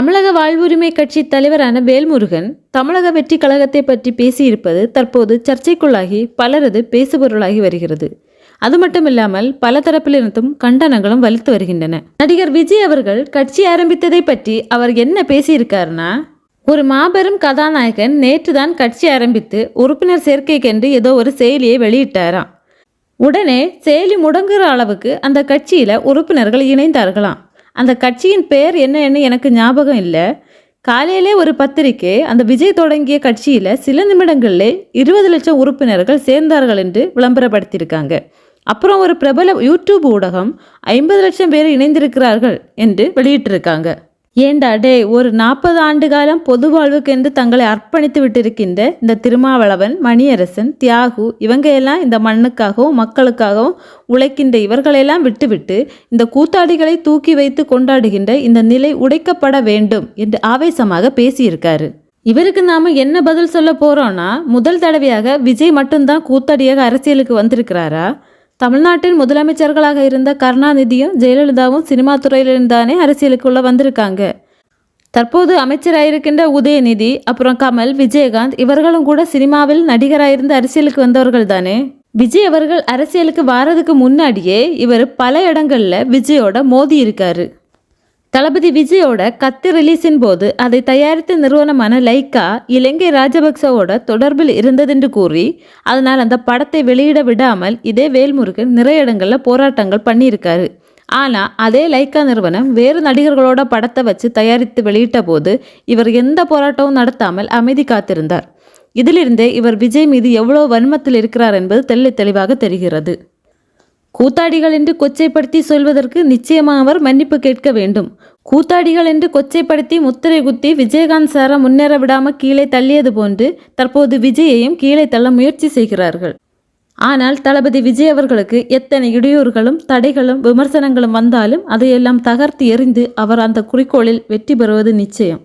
தமிழக வாழ்வுரிமை கட்சி தலைவரான வேல்முருகன் தமிழக வெற்றி கழகத்தை பற்றி பேசியிருப்பது தற்போது சர்ச்சைக்குள்ளாகி பலரது பேசுபொருளாகி வருகிறது. அது மட்டுமில்லாமல் பல தரப்பிலிருந்தும் கண்டனங்களும் வலுத்து வருகின்றன. நடிகர் விஜய் அவர்கள் கட்சி ஆரம்பித்ததை பற்றி அவர் என்ன பேசியிருக்காருன்னா ஒரு மாபெரும் கதாநாயகன் நேற்று தான் கட்சி ஆரம்பித்து உறுப்பினர் சேர்க்கைக்கென்று ஏதோ ஒரு செயலியை வெளியிட்டாராம். உடனே செயலி முடங்குற அளவுக்கு அந்த கட்சியில் உறுப்பினர்கள் இணைந்தார்களாம். அந்த கட்சியின் பெயர் என்னன்னு எனக்கு ஞாபகம் இல்லை. காலையிலே ஒரு பத்திரிக்கை அந்த விஜய் தொடங்கிய கட்சியில் சில நிமிடங்களிலே இருபது லட்சம் உறுப்பினர்கள் சேர்ந்தார்கள் என்று விளம்பரப்படுத்தியிருக்காங்க. அப்புறம் ஒரு பிரபல யூடியூப் ஊடகம் ஐம்பது லட்சம் பேர் இணைந்திருக்கிறார்கள் என்று வெளியிட்டிருக்காங்க. ஏண்டா டே ஒரு நாற்பது ஆண்டு காலம் பொது வாழ்வுக்கென்று தங்களை அர்ப்பணித்து விட்டிருக்கின்ற இந்த திருமாவளவன் மணியரசன் தியாகு இவங்க எல்லாம் இந்த மண்ணுக்காகவும் மக்களுக்காகவும் உழைக்கின்ற இவர்களெல்லாம் விட்டுவிட்டு இந்த கூத்தாடிகளை தூக்கி வைத்து கொண்டாடுகின்ற இந்த நிலை உடைக்கப்பட வேண்டும் என்று ஆவேசமாக பேசியிருக்காரு. இவருக்கு நாம என்ன பதில் சொல்ல போறோம்னா முதல் தடவையாக விஜய் மட்டும்தான் கூத்தாடியாக அரசியலுக்கு வந்திருக்கிறாரா? தமிழ்நாட்டின் முதலமைச்சர்களாக இருந்த கருணாநிதியும் ஜெயலலிதாவும் சினிமா துறையிலிருந்தானே அரசியலுக்குள்ள வந்திருக்காங்க. தற்போது அமைச்சராயிருக்கின்ற உதயநிதி அப்புறம் கமல் விஜயகாந்த் இவர்களும் கூட சினிமாவில் நடிகராயிருந்து அரசியலுக்கு வந்தவர்கள் தானே. விஜய் அவர்கள் அரசியலுக்கு வாரதுக்கு முன்னாடியே இவர் பல இடங்களில் விஜயோட மோதி இருக்காரு. தளபதி விஜயோட கத்து ரிலீஸின் போது அதை தயாரித்த நிறுவனமான லைக்கா இலங்கை ராஜபக்சவோட தொடர்பில் இருந்ததென்று கூறி அதனால் அந்த படத்தை வெளியிட விடாமல் இதே வேல்முருகன் நிறைய இடங்களில் போராட்டங்கள் பண்ணியிருக்காரு. ஆனால் அதே லைக்கா நிறுவனம் வேறு நடிகர்களோட படத்தை வச்சு தயாரித்து வெளியிட்ட போது இவர் எந்த போராட்டமும் நடத்தாமல் அமைதி காத்திருந்தார். இதிலிருந்தே இவர் விஜய் மீது எவ்வளோ வன்மத்தில் இருக்கிறார் என்பது தெள்ளி தெளிவாக தெரிகிறது. கூத்தாடிகள் என்று கொச்சைப்படுத்தி சொல்வதற்கு நிச்சயமாக அவர் மன்னிப்பு கேட்க வேண்டும். கூத்தாடிகள் என்று கொச்சைப்படுத்தி முத்திரை குத்தி விஜயகாந்த் சாரை முன்னேற விடாம கீழே தள்ளியது போன்று தற்போது விஜயையும் கீழே தள்ள முயற்சி செய்கிறார்கள். ஆனால் தளபதி விஜய் அவர்களுக்கு எத்தனை இடையூறுகளும் தடைகளும் விமர்சனங்களும் வந்தாலும் அதையெல்லாம் தகர்த்து எறிந்து அவர் அந்த குறிக்கோளில் வெற்றி பெறுவது நிச்சயம்.